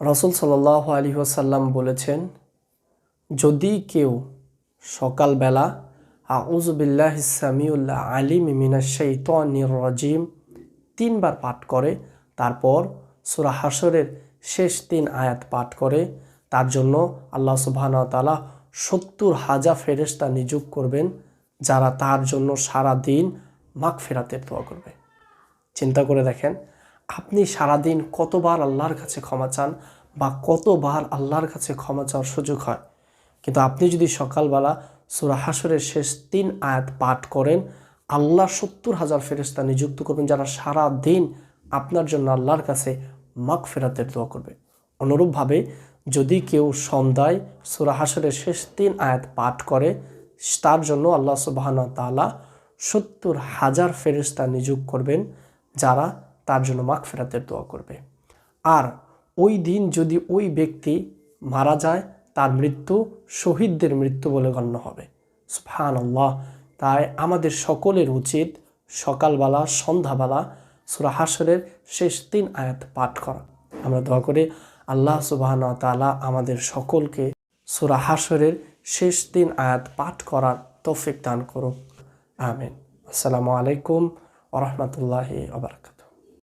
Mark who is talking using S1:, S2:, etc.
S1: রসুল সাল্লাহ আলী ওসাল্লাম বলেছেন, যদি কেউ সকালবেলা আউজবিল্লাহ সামিউল্লাহ আলিম মিনাশাইতনির রাজিম তিনবার পাঠ করে, তারপর সুরা হাসরের শেষ তিন আয়াত পাঠ করে, তার জন্য আল্লাহ ওয়া সত্তর হাজার ফেরেশতা নিযুক্ত করবেন, যারা তার জন্য সারা দিন মাগ ফেরাতের দোয়া করবে। চিন্তা করে দেখেন আপনি সারাদিন কতবার আল্লাহর কাছে ক্ষমা চান বা কতবার আল্লাহর কাছে ক্ষমা চাওয়ার সুযোগ হয়? কিন্তু আপনি যদি সকালবেলা সুরা হাসরের শেষ তিন আয়াত পাঠ করেন, আল্লাহ সত্তর হাজার ফেরেস্তা নিযুক্ত করবেন যারা সারা দিন আপনার জন্য আল্লাহর কাছে মাগ ফেরাতের দোয়া করবে। অনুরূপভাবে যদি কেউ সন্ধ্যায় সুরা হাসরের শেষ তিন আয়াত পাঠ করে, তার জন্য আল্লাহ সুবাহান তালা সত্তর হাজার ফেরিস্তা নিযুক্ত করবেন যারা তার জন্য মাগ ফেরাতের দোয়া করবে। আর ওই দিন যদি ওই ব্যক্তি মারা যায়, তার মৃত্যু শহীদদের মৃত্যু বলে গণ্য হবে। সুফান আল্লাহ তাই আমাদের সকলের উচিত সকালবেলা, সন্ধ্যাবেলা সুরা হাসরের শেষ তিন আয়াত পাঠ করা। আমরা দোয়া করে, আল্লাহ সুবাহন তালা আমাদের সকলকে সুরা হাসরের শেষ তিন আয়াত পাঠ করার তৌফিক দান করুক। আমিন। আসসালামু আলাইকুম ওরহমতুল্লাহি আবরকাত